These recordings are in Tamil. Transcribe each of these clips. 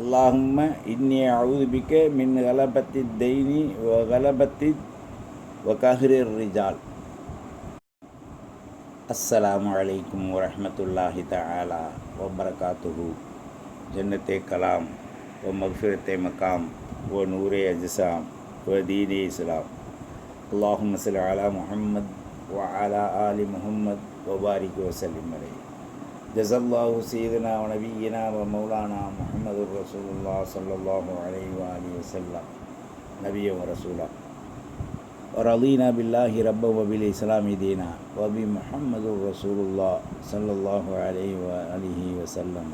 اللهم إني أعوذ بك من غلبة الدين وغلبة وقهر الرجال. السلام عليكم ورحمة الله تعالى وبركاته. جنة كلام ومغفرة مقام ونور أجسام ودين إسلام. اللهم صل على محمد وعلى آل محمد وبارك وسلم عليه. جزا الله سيدنا ونبينا ومولانا محمد رسول الله صلى الله عليه وآله وسلم نبيا ورسولا ورضينا بالله ربا وبالإسلام دينا وبمحمد رسول الله صلى الله عليه وآله وسلم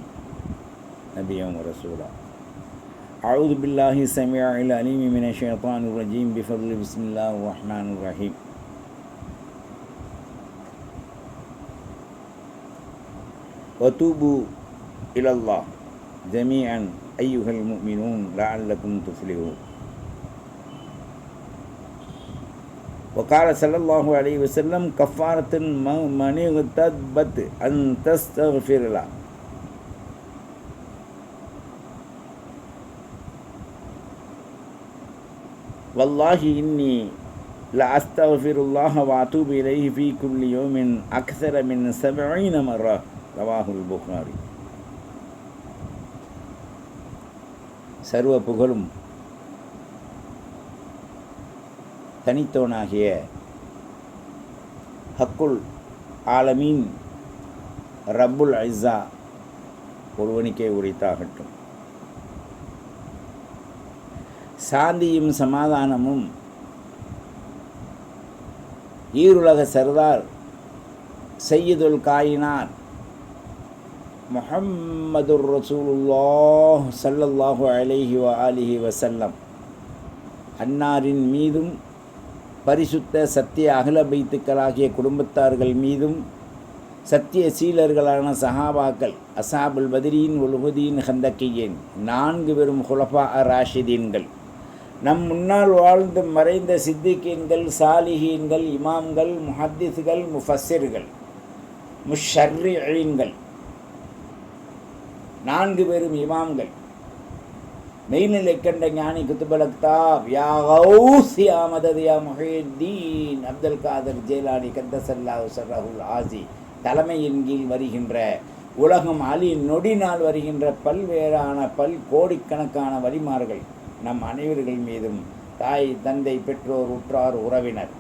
نبيا ورسولا أعوذ بالله السميع العليم من الشيطان الرجيم بفضل بسم الله الرحمن الرحيم وتوبوا إلى الله جميعا أيها المؤمنون لعلكم تفلحون. وقال صلى الله عليه وسلم كفارة من اغتبت أن تستغفر له. والله إني لأستغفر الله وأتوب إليه في كل يوم أكثر من سبعين مرة. ரவாகுல் புகாரி சர்வ புகழும் தனித்தோனாகிய ஹக்குல் ஆலமீன் ரப்புல் ஐஸா ஒருவனுக்கே உரித்தாகட்டும். சாந்தியும் சமாதானமும் ஈருலக சர்தார் செய்யுதுல் காயினார் முஹம்மது ரசூலுல்லாஹ் சல்லல்லாஹு அலிஹி வ வசல்லம் அன்னாரின் மீதும் பரிசுத்த சத்திய அகல பைத்துக்களாகிய குடும்பத்தார்கள் மீதும் சத்திய சீலர்களான சஹாபாக்கள் அசாபுல் பதிரீன் உலுகுதீன் ஹந்தக்கியேன் நான்கு பெரும் குலபா ராஷிதீன்கள். நம் முன்னால் வாழ்ந்து மறைந்த சித்திகீன்கள் சாலிஹீன்கள் இமாம்கள் முஹத்திஸ்கள் முஃபஸிர்கள் முஷர்ரீன்கள் நான்கு பேரும் இமாம்கள். மெய்நிலை கண்ட ஞானி குத்துபலக்தா யா மததியா யா முஹீத்தீன் அப்துல் காதர் ஜேலானி கத்தசல்லாஹு சர்ரஹுல் ஆசி. தலைமையின் கீழ் வருகின்ற உலகம் அலி நொடி நாள் வருகின்ற பல்வேறான பல் கோடிக்கணக்கான வழிமார்கள் நம் அனைவர்கள் மீதும் தாய் தந்தை பெற்றோர் உற்றார் உறவினர்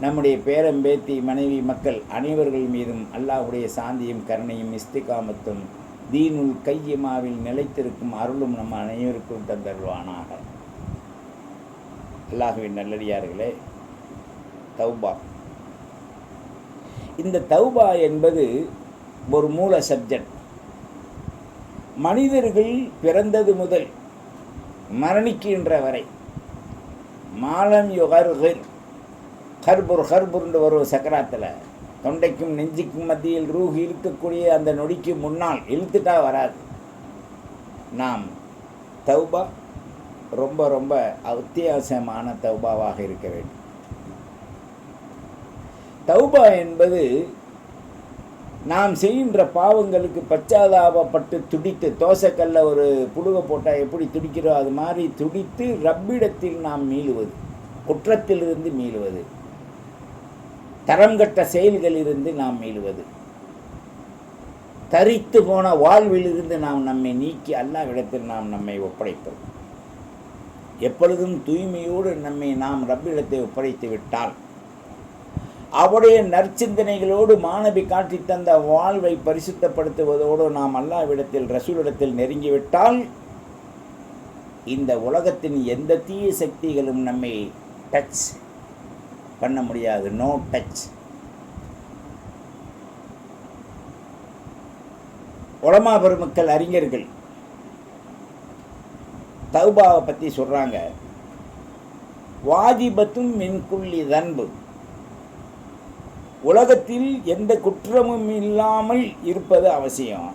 நம்முடைய பேரம்பேத்தி மனைவி மக்கள் அனைவர்கள் மீதும் அல்லாஹுடைய சாந்தியும் கருணையும் இஸ்திகாமத்தும் தீனுல் கையமாவில் நிலைத்திருக்கும் அருளும் நம் அனைவருக்கும் தந்தருவானாக அல்லாஹுவின் நல்லடியார்களே தௌபா. இந்த தௌபா என்பது ஒரு மூல சப்ஜெக்ட். மனிதர்கள் பிறந்தது முதல் மரணிக்கின்ற வரை மாலம் யுகர்கிர் ஹர்புர் ஹர்புர்ன்ற ஒரு சக்கராத்தில் தொண்டைக்கும் நெஞ்சுக்கும் மத்தியில் ரூஹ் இழுக்கக்கூடிய அந்த நொடிக்கு முன்னால் இழுத்துட்டா வராது. நாம் தௌபா ரொம்ப ரொம்ப அத்தியாவசியமான தௌபாவாக இருக்க வேண்டும். தௌபா என்பது நாம் செய்கின்ற பாவங்களுக்கு பச்சாதாபப்பட்டு துடித்து தோசைக்கல்ல ஒரு புழுக போட்டால் எப்படி துடிக்கிறோ அது மாதிரி துடித்து ரப்பிடத்தில் நாம் மீளுவது குற்றத்திலிருந்து மீளுவது. தரம் கட்ட செயல்களிலிருந்து நாம் மீளுவது. தரித்து போன வாழ்விலிருந்து நாம் நம்மை நீக்கி அல்லாவிடத்தில் நாம் நம்மை ஒப்படைப்பது எப்பொழுதும் தூய்மையோடு நம்மை நாம் ரப்பிடத்தை ஒப்படைத்து விட்டால் அவருடைய நற்சிந்தனைகளோடு மாணவி காட்டி தந்த வாழ்வை பரிசுத்தப்படுத்துவதோடு நாம் அல்லாவிடத்தில் ரசூலிடத்தில் நெருங்கிவிட்டால் இந்த உலகத்தின் எந்த தீய சக்திகளும் நம்மை டச் பண்ண முடியாது. நோ டச் உலமா பெருமக்கள் அறிஞர்கள் தௌபாவை பற்றி சொல்கிறாங்க வாஜிபத்தும் மின்குள்ளி தன்பு. உலகத்தில் எந்த குற்றமும் இல்லாமல் இருப்பது அவசியம்.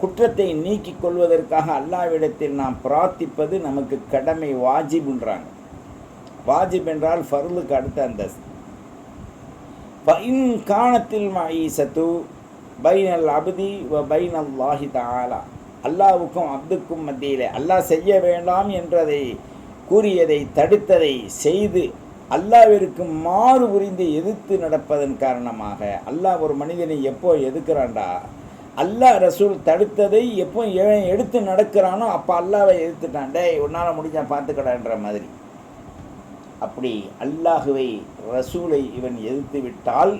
குற்றத்தை நீக்கிக் கொள்வதற்காக அல்லாவிடத்தில் நாம் பிரார்த்திப்பது நமக்கு கடமை வாஜிபுன்றாங்க. வாஜிப் என்றால் ஃபருளுக்கு அடுத்த அந்தஸ்து. ஃபைன் காணத்தில் மஈசத்து பைனல் அபதி வ பைனல் லாஹி தாலா அல்லாவுக்கும் அப்துக்கும் மத்தியிலே அல்லாஹ் செய்ய வேண்டாம் என்றதை கூறியதை தடுத்ததை செய்து அல்லாவிற்கு மாறு புரிந்து எதிர்த்து நடப்பதன் காரணமாக அல்லாஹ் ஒரு மனிதனை எப்போ எதுக்குறான்டா அல்லாஹ் ரசூல் தடுத்ததை எப்போ எடுத்து நடக்கிறானோ அப்போ அல்லாவை எதிர்த்துட்டான். உன்னால் முடிஞ்சால் பார்த்துக்கடான்ற மாதிரி. அப்படி அல்லாஹுவை ரசூலை இவன் எதிர்த்து விட்டால்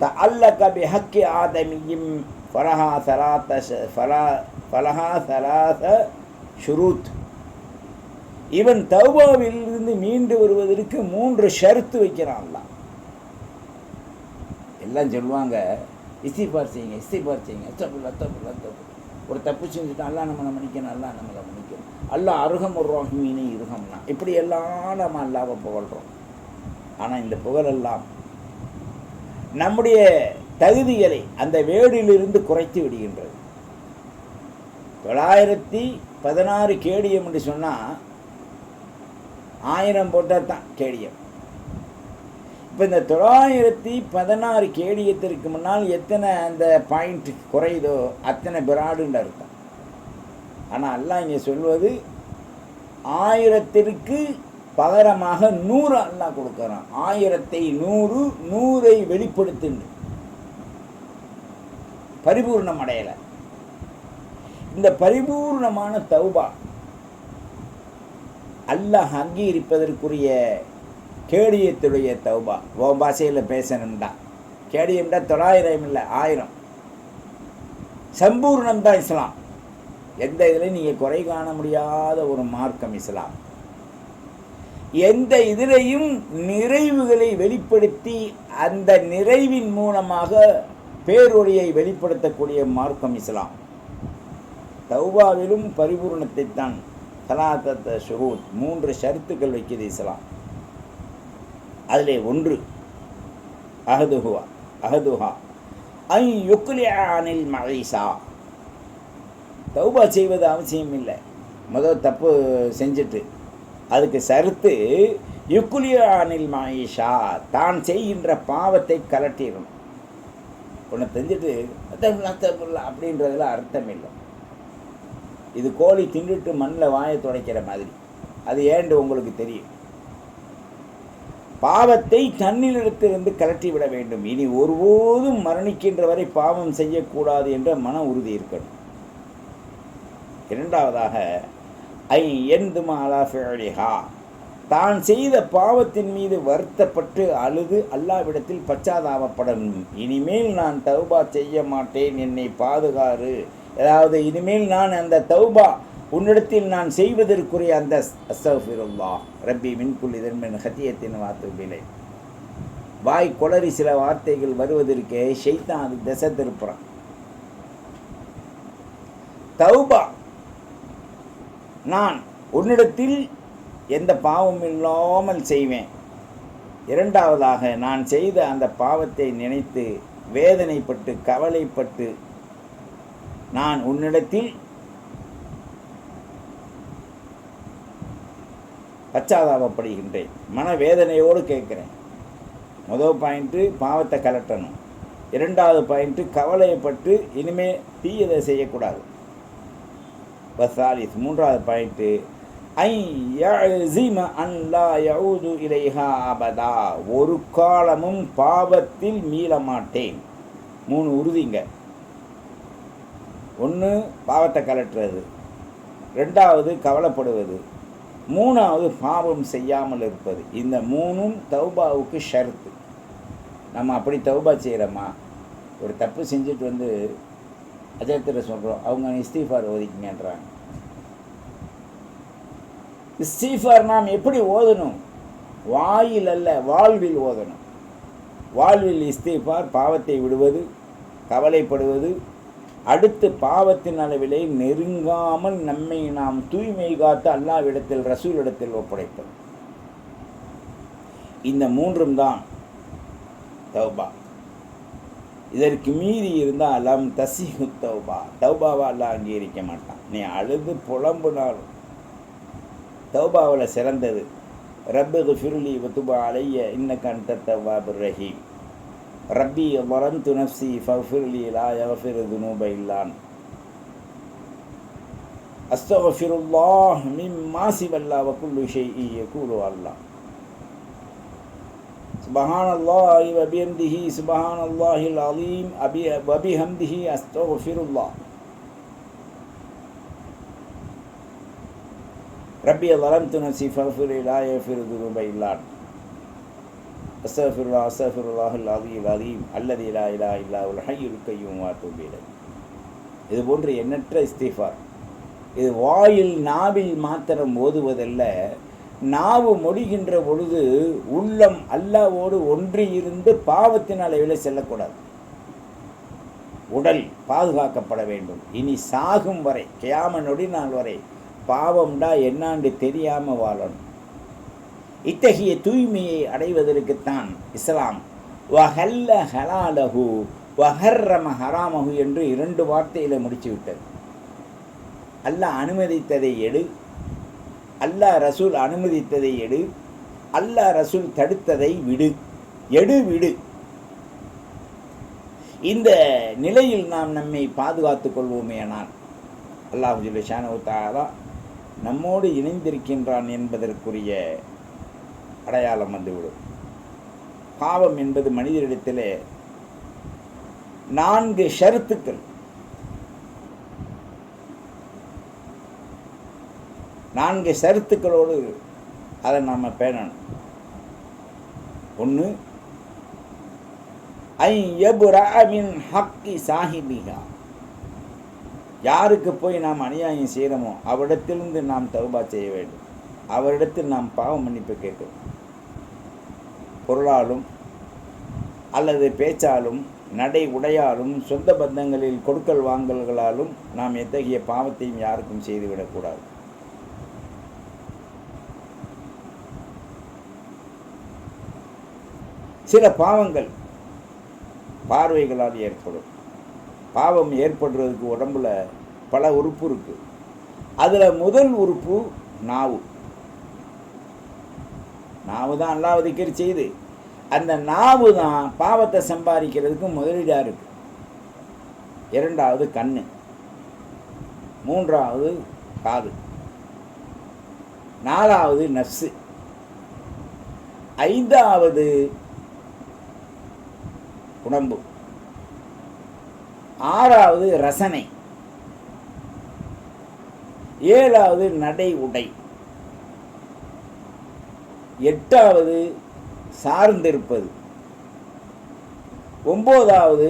த அல்ல கபி ஹக்கி ஆதமியும் ஃபலஹா சராத்த ஃபலா ஃபலஹா சராத ஷுரூத். இவன் தௌபாவிலிருந்து மீண்டு வருவதற்கு மூன்று ஷர்த்து வைக்கிறான் எல்லாம் சொல்லுவாங்க இஸ்திபார் செய்யுங்க இஸ்திபார் செய்யுங்க அத்தப்புல் அத்தப்புல் அத்தப்புல் ஒரு தப்பு செஞ்சுட்டு அல்லாஹ் நம்மளை மன்னிக்கணும் நல்லா நம்மளை மன்னிக்கணும். அல்லா அருகம் ஒரு இருகம்னா. இப்படி எல்லாம் நம்ம அல்லாவை புகழ்கிறோம் ஆனால் இந்த புகழெல்லாம் நம்முடைய தகுதிகளை அந்த வேடிலிருந்து குறைத்து விடுகின்றது. தொள்ளாயிரத்தி பதினாறு கேடியம் என்று சொன்னால் ஆயிரம் போட்டால் தான் கேடியம் இப்போ இந்த தொள்ளாயிரத்தி பதினாறு கேடியத்திற்கு முன்னால் எத்தனை அந்த பாயிண்ட் குறையுதோ அத்தனை பிராடுன்னு அர்த்தம். ஆனால் அல்லாஹ் இங்கே சொல்வது ஆயிரத்திற்கு பகரமாக நூறு அல்லாஹ் கொடுக்குறான். ஆயிரத்தை நூறு நூறை வெளிப்படுத்துண்டு பரிபூர்ணம் அடையலை. இந்த பரிபூர்ணமான தௌபா அல்லாஹ் அங்கீகரிப்பதற்குரிய கேடியத்துடைய தௌபா. ஓ பாஷையில் பேசணும்டா. கேடியம்டா தொள்ளாயிரம் இல்லை ஆயிரம். சம்பூர்ணம் தான் இஸ்லாம். எந்த இதுலையும் நீங்கள் குறை காண முடியாத ஒரு மார்க்கம் இஸ்லாம். எந்த இதிலையும் நிறைவுகளை வெளிப்படுத்தி அந்த நிறைவின் மூலமாக பேரொழியை வெளிப்படுத்தக்கூடிய மார்க்கம் இஸ்லாம். தௌபாவிலும் பரிபூர்ணத்தை தான் சலாத்தத்த ஷுரூத் மூன்று ஷருத்துக்கள் வைக்கிறது இஸ்லாம். அதிலே ஒன்று அஹதுஹுவா அஹதுஹா ஐ யுக்லியானில் மகைசா தௌபா செய்வது அவசியம் இல்லை. முதல் தப்பு செஞ்சுட்டு அதுக்கு சருத்து யுக்குலியானில் மாயிஷா தான் செய்கின்ற பாவத்தை கலட்டிடணும். ஒன்று செஞ்சுட்டு அத்தப்புல்லா அப்படின்றதுல அர்த்தம் இல்லை. இது கோழி தின்னுட்டு மண்ணில் வாயை துடைக்கிற மாதிரி. அது ஏண்டு உங்களுக்கு தெரியும். பாவத்தை தன்னிலிடத்திலிருந்து கலட்டி விட வேண்டும். இனி ஒருபோதும் மரணிக்கின்ற வரை பாவம் செய்யக்கூடாது என்ற மன உறுதி இருக்கணும். இரண்டாவதாக ஐ எந்து மாலா ஃபேரிஹா தான் செய்த பாவத்தின் மீது வருத்தப்பட்டு அழுது அல்லாவிடத்தில் பச்சாதாபப்படணும். இனிமேல் நான் தௌபா செய்ய மாட்டேன். என்னை பாதுகாரு அதாவது இனிமேல் நான் அந்த தௌபா உன்னிடத்தில் நான் செய்வதற்குரிய அந்த அஸ்தஃபிருல்லா ரப்பி மின்குல் இதன்மின் ஹத்தியத்தின் வார்த்தை வாய் கொளறி சில வார்த்தைகள் வருவதற்கே ஷெய்தான் அது திசை திருப்புறான். தௌபா நான் உன்னிடத்தில் எந்த பாவம் இல்லாமல் செய்வேன். இரண்டாவதாக நான் செய்த அந்த பாவத்தை நினைத்து வேதனைப்பட்டு கவலைப்பட்டு நான் உன்னிடத்தில் பச்சாதாபப்படுகின்றேன். மனவேதனையோடு கேட்குறேன். முதல் பாயிண்ட்டு பாவத்தை கலட்டணும். இரண்டாவது பாயிண்ட்டு கவலைப்பட்டு இனிமேல் தீயதை செய்யக்கூடாது. வசாலிஸ் மூன்றாவது பாயிண்ட்டு அபதா. ஒரு காலமும் பாவத்தில் மீள மாட்டேன். மூணு உறுதிங்க. ஒன்று பாவத்தை கலட்டுறது. ரெண்டாவது கவலைப்படுவது. மூணாவது பாவம் செய்யாமல் இருப்பது. இந்த மூணும் தௌபாவுக்கு ஷர்த்து. நம்ம அப்படி தௌபா செய்கிறோமா ஒரு தப்பு செஞ்சுட்டு வந்து அஜயத்தில் சொல்கிறோம் அவங்க இஸ்தீஃபார் ஓதிக்குங்கன்றாங்க. இஸ்தீஃபார் நாம் எப்படி ஓதணும்? வாயில் அல்ல வாழ்வில் ஓதணும். வாழ்வில் இஸ்தீஃபார் பாவத்தை விடுவது கவலைப்படுவது அடுத்து பாவத்தின் அளவிலே நெருங்காமல் நம்மை நாம் தூய்மை காத்து அல்லாவிடத்தில் ரசூலிடத்தில் ஒப்படைப்பது. இந்த மூன்றும் தான் தௌபா. இதற்கு மீறி இருந்தால் அல்லாம் தசிஹு தௌபா. தௌபாவா எல்லாம் அங்கீகரிக்க மாட்டான். நீ அழுது புலம்புனாலும் தௌபாவில் சிறந்தது. ரப்பு ஃபிருலி வத்துபா அலைய இன்னக்கு அந்த தவாபு ரஹீம். ரப்பி வரம் நப்சி ஃபஃபிர்லி லா யஃபிர் துனூப இல்லான். அஸ்தஃபிருல்லாஹ் மிம்மா சிவல்லா வக்குல்லு ஷைஇ யகூலு அல்லாஹ். سبحان الله وبحمده سبحان الله العظيم أبي- وبحمده أستغفر الله ربي ظلمت نفسي فاغفر لي لا يغفر الذنوب إلا أنت أستغفر الله أستغفر الله العظيم العظيم الذي لا إله إلا هو الحي القيوم وأتوب إليه இது போன்ற எண்ணற்ற இஸ்திஃபார் இது வாயில் நாவில் மாத்திரம் ஓதுவதல்ல நாவு மொழிகின்ற பொழுது உள்ளம் அல்லாவோடு ஒன்றி இருந்து பாவத்தின் அளவில் செல்லக்கூடாது. உடல் பாதுகாக்கப்பட வேண்டும். இனி சாகும் வரை கியாம நொடி நாள் வரை பாவம்டா என்னாண்டு தெரியாமல் வாழணும். இத்தகைய தூய்மையை அடைவதற்குத்தான் இஸ்லாம் வஹல்ல ஹலாலஹு வஹர்ரம ஹராமஹு என்று இரண்டு வார்த்தையில் முடிச்சு விட்டது அல்லாஹ் அனுமதித்ததை எடு அல்லாஹ் ரசூல் அனுமதித்ததை எடு. அல்லாஹ் ரசூல் தடுத்ததை விடு. எடு விடு. இந்த நிலையில் நாம் நம்மை பாதுகாத்துக் கொள்வோமேனால் அல்லாஹ் ஜுல்ல ஷானவுத்தாலா நம்மோடு இணைந்திருக்கின்றான் என்பதற்குரிய அடையாளம் வந்துவிடும். பாவம் என்பது மனிதரிடத்திலே நான்கு ஷருத்துக்கள். நான்கு சருத்துக்களோடு அதை நாம் பேணணும். ஒன்று ஐ எபுராமின் ஹக்கி சாஹிபிகா யாருக்கு போய் நாம் அநியாயம் செய்கிறோமோ அவரிடத்திலிருந்து நாம் தௌபா செய்ய வேண்டும். அவரிடத்தில் நாம் பாவ மன்னிப்பு கேட்கணும். பொருளாலும் அல்லது பேச்சாலும் நடை உடையாலும் சொந்த பந்தங்களில் கொடுக்கல் வாங்கல்களாலும் நாம் எத்தகைய பாவத்தையும் யாருக்கும் செய்துவிடக்கூடாது சில பாவங்கள் பார்வைகளால் ஏற்படும். பாவம் ஏற்படுறதுக்கு உடம்புல பல உறுப்பு இருக்குது அதில் முதல் உறுப்பு நாவு. நாவு தான் அல்லாவது செய்து. அந்த நாவு தான் பாவத்தை சம்பாதிக்கிறதுக்கு முதலீடாக இருக்கு. இரண்டாவது கண் மூன்றாவது காது. நாலாவது நர்ஸு ஐந்தாவது உடம்பு ஆறாவது ரசனை. ஏழாவது நடை உடை. எட்டாவது சார்ந்திருப்பது. ஒன்பதாவது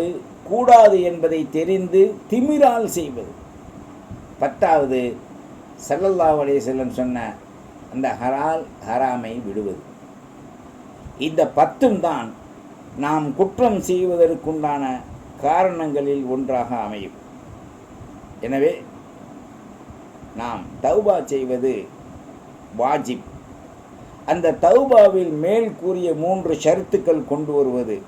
கூடாது என்பதை தெரிந்து திமிரால் செய்வது. பத்தாவது ஸல்லல்லாஹு அலைஹி சொன்ன அந்த ஹரால் ஹராமை விடுவது. இந்த பத்தும் தான் நாம் குற்றம் செய்வதற்குண்டான காரணங்களில் ஒன்றாக அமையும். எனவே நாம் தௌபா செய்வது வாஜிப். அந்த தௌபாவில் மேல் கூறிய மூன்று ஷருத்துக்கள் கொண்டு வருவது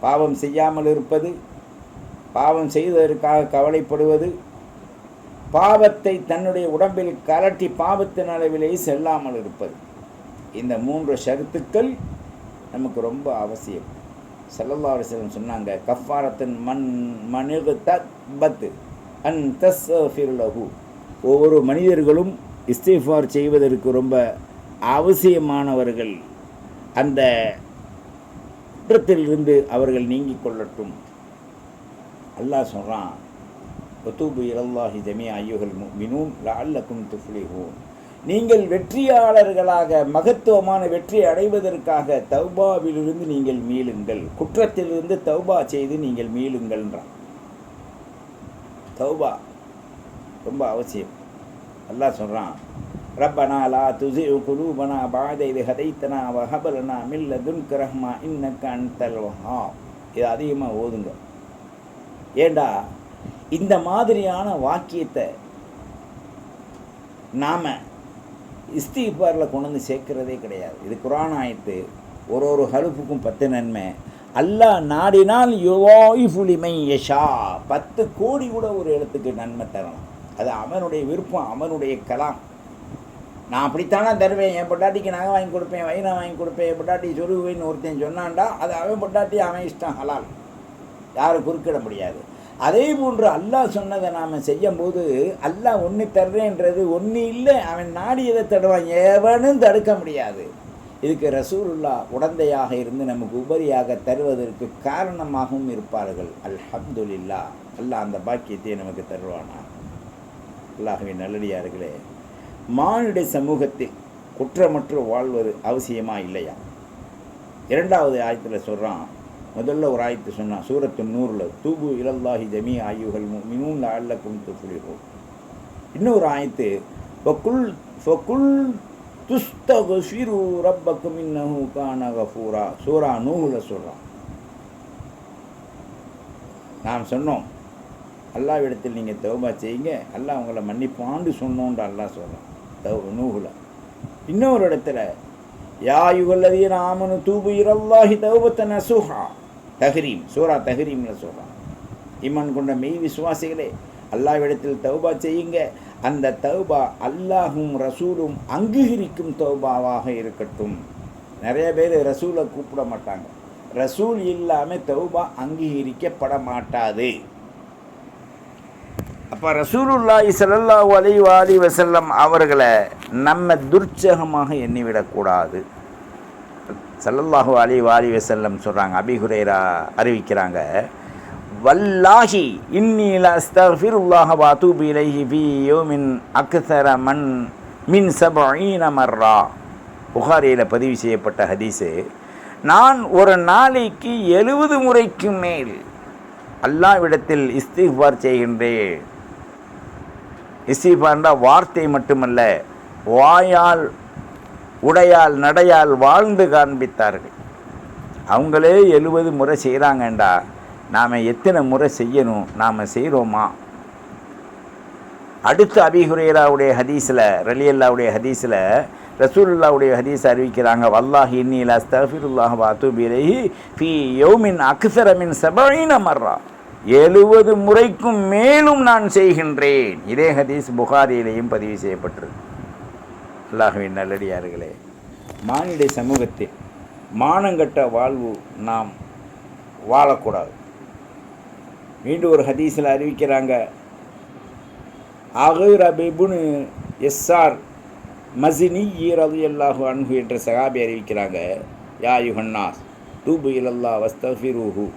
பாவம் செய்யாமல் இருப்பது பாவம் செய்வதற்காக கவலைப்படுவது பாவத்தை தன்னுடைய உடம்பில் கலட்டி பாவத்தின் அளவிலே செல்லாமல் இருப்பது. இந்த மூன்று ஷருத்துக்கள் நமக்கு ரொம்ப அவசியம். செல்லல்லா அலைஹி சொன்னாங்க கஃபாரத்தின் மண் மனித தத்து அன் தஸ் லஹு. ஒவ்வொரு மனிதர்களும் இஸ்திஃபார் செய்வதற்கு ரொம்ப அவசியமானவர்கள். அந்த குற்றத்திலிருந்து அவர்கள் நீங்கிக் கொள்ளட்டும். அல்லாஹ் சொல்கிறான் ஒத்தூபு இலல்லாஹி ஜமியா ஐயுகள் மினூன் லஅல்லக்கும் துஃப்லிஹூன். நீங்கள் வெற்றியாளர்களாக மகத்துவமான வெற்றி அடைவதற்காக தௌபாவிலிருந்து நீங்கள் மீளுங்கள். குற்றத்திலிருந்து தௌபா செய்து நீங்கள் மீளுங்கள்ன்றான். தௌபா ரொம்ப அவசியம். நல்லா சொல்கிறான் ரப்பனா லா துசி குலூபனா பாதை இது ஹதைத்தனா வஹபலனா மில்ல துன்க ரஹ்மா இன்னக்க அன்தல் இது அதிகமாக ஓதுங்க. ஏண்டா இந்த மாதிரியான வாக்கியத்தை நாம் இஸ்திஃபாரில் கொண்டு வந்து சேர்க்கிறதே கிடையாது. இது குரான் ஆயத்து. ஒரு ஒரு ஹலுப்புக்கும் பத்து நன்மை. அல்லாஹ் நாடினால் யுவாயிஃபுலிமை யஷா. பத்து கோடி கூட ஒரு இடத்துக்கு நன்மை தரலாம். அது அவனுடைய விருப்பம் அவனுடைய கலாம். நான் அப்படித்தானே தருவேன்? என் பொட்டாட்டிக்கு நகை வாங்கி கொடுப்பேன் வைரம் வாங்கி கொடுப்பேன். என் பொட்டாட்டி சொருகுவேன்னு ஒருத்தன் சொன்னான்டா அது அவன் பொட்டாட்டி அவன் இஷ்டம் ஹலால். யாரும் குறுக்கிட முடியாது. அதே போன்று அல்லாஹ் சொன்னதை நாம் செய்யும்போது அல்லாஹ் ஒன்று தர்றேன்றது ஒன்று இல்லை அவன் நாடியதை தடுவான் எவனும் தடுக்க முடியாது. இதுக்கு ரசூலுல்லா உடந்தையாக இருந்து நமக்கு உபரியாக தருவதற்கு காரணமாகவும் இருப்பார்கள். அல்ஹம்துல்லா அல்லாஹ் அந்த பாக்கியத்தை நமக்கு தருவானா? அல்லாஹுவின் நல்லடியார்களே மானுட சமூகத்தில் குற்றமற்று வாழ்வது அவசியமாக இல்லையா? இரண்டாவது ஆயத்தில் சொல்கிறான் முதல்ல ஒரு ஆயத்து சொன்னான் சூரத்து நூறில் தூபு இலல்லாஹி ஜமி ஆயுகள் மினூன் அல்லக்கும் துஃபுலிஹோ இன்னொரு ஆயத்து ஃபகுல் ஃபகுல் துஸ்தகுஃபிரு ரப்பக்கும் இன்னஹு கான கஃபூரா. சூரா நூகுல சொல்கிறான் நாம் சொன்னோம் அல்லாவிடத்தில் நீங்கள் தௌபா செய்யுங்க அல்லாஹ் உங்களை மன்னிப்பாண்டு சொன்னோன்ற அல்லாஹ் சொல்கிறான் தௌ நூகுல இன்னொரு இடத்துல யா யுகல்லதீன ஆமனு தூபு இரல்லாஹி தௌபத்த நசுஹா தஹரீம் சூரா தஹரீம்ல சொல்கிறான் ஈமான் கொண்ட மெய் விசுவாசிகளே அல்லாவிடத்தில் தௌபா செய்யுங்க. அந்த தௌபா அல்லாஹும் ரசூலும் அங்கீகரிக்கும் தௌபாவாக இருக்கட்டும். நிறைய பேர் ரசூலை கூப்பிட மாட்டாங்க. ரசூல் இல்லாமல் தௌபா அங்கீகரிக்கப்பட மாட்டாது. அப்போ ரசூலுல்லாஹி ஸல்லல்லாஹு அலைஹி வாலி வஸல்லம் அவர்களை நம்ம துர்ச்சகமாக எண்ணிவிடக்கூடாது. சல்லல்லாஹு அலி வாலி வசல்லம் சொல்கிறாங்க அபி ஹுரைரா அறிவிக்கிறாங்க வல்லாஹி இன்னி லஸ்தஃபிருல்லாஹ வ அதூபு இலைஹி ஃபீ யௌமின் அக்ஸர மன் மின் சபீன மர்ரா. புகாரியில் பதிவு செய்யப்பட்ட ஹதீஸு நான் ஒரு நாளைக்கு எழுபது முறைக்கு மேல் அல்லாவிடத்தில் இஸ்திஃபார் செய்கின்றேன். இஸ்திஃபார்னா வார்த்தை மட்டுமல்ல வாயால் உடையால் நடையால் வாழ்ந்து காண்பித்தார்கள். அவங்களே எழுபது முறை செய்கிறாங்கண்டா நாம் எத்தனை முறை செய்யணும்? நாம் செய்கிறோமா அடுத்து அபிஹுரேராவுடைய ஹதீஸில் ரலியல்லாவுடைய ஹதீஸில் ரசூலுல்லாவுடைய ஹதீஸ் அறிவிக்கிறாங்க வல்லாஹ் இன்னில் அஸ்தஃபிருல்லாஹ் வாத்துபிலேஹி ஃபி யோமின் அக்சரமின் மின் சபஈன எழுபது முறைக்கும் மேலும் நான் செய்கின்றேன். இதே ஹதீஸ் புகாரியிலையும் பதிவு செய்யப்பட்டிருக்கு. அல்லாஹுவின் நல்லடியார்களே மானிட சமூகத்தில் மானங்கட்ட வாழ்வு நாம் வாழக்கூடாது. மீண்டும் ஒரு ஹதீஸில் அறிவிக்கிறாங்க அகர் அபிபுனு எஸ்ஆர் மசினி ஈரது அல்லாஹு அன்ஹு என்ற சகாபி அறிவிக்கிறாங்க யா யுஹன்னாஸ் தூபு இலல்லா வஸ்தஃபிருஹு.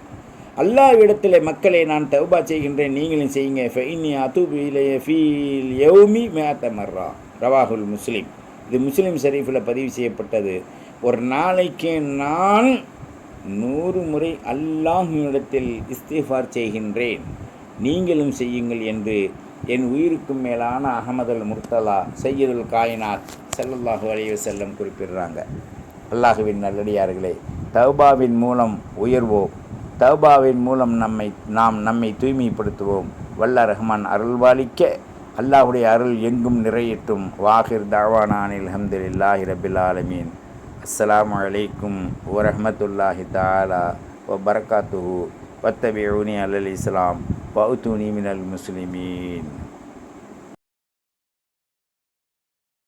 அல்லாவிடத்தில் மக்களை நான் தௌபா செய்கின்றேன் நீங்களும் செய்யுங்க. ஃபைனி அதூபு இலைய ஃபீல் யௌமி மேத்த மர்ரா. ரவாகுல் முஸ்லீம். இது முஸ்லீம் ஷரீஃபில் பதிவு செய்யப்பட்டது. ஒரு நாளைக்கு நான் நூறு முறை அல்லாஹினிடத்தில் இஸ்திஃபார் செய்கின்றேன். நீங்களும் செய்யுங்கள் என்று என் உயிருக்கும் மேலான அகமதல் முர்த்தலா சையதுல் காயினாத் செல்லல்லாஹு அலைஹி செல்லம் குறிப்பிடுறாங்க. அல்லாஹுவின் நல்லடியார்களே தௌபாவின் மூலம் உயர்வோம். தௌபாவின் மூலம் நம்மை நாம் நம்மை தூய்மைப்படுத்துவோம். வல்ல ரஹ்மான் அருள்வாளிக்க அல்லாஹுடைய அருள் எங்கும் நிறையட்டும். வாஹிர் தாவானானில் அல்ஹம்துலில்லாஹி ரபில் ஆலமீன். அஸ்லாம் அலைக்கும் வரஹ்மத்துல்லாஹி தஆலா வ பரக்காத்துஹு வத்தபிஊனி அல் இஸ்லாம். வஅத்தூனி மினல் முஸ்லிமீன்.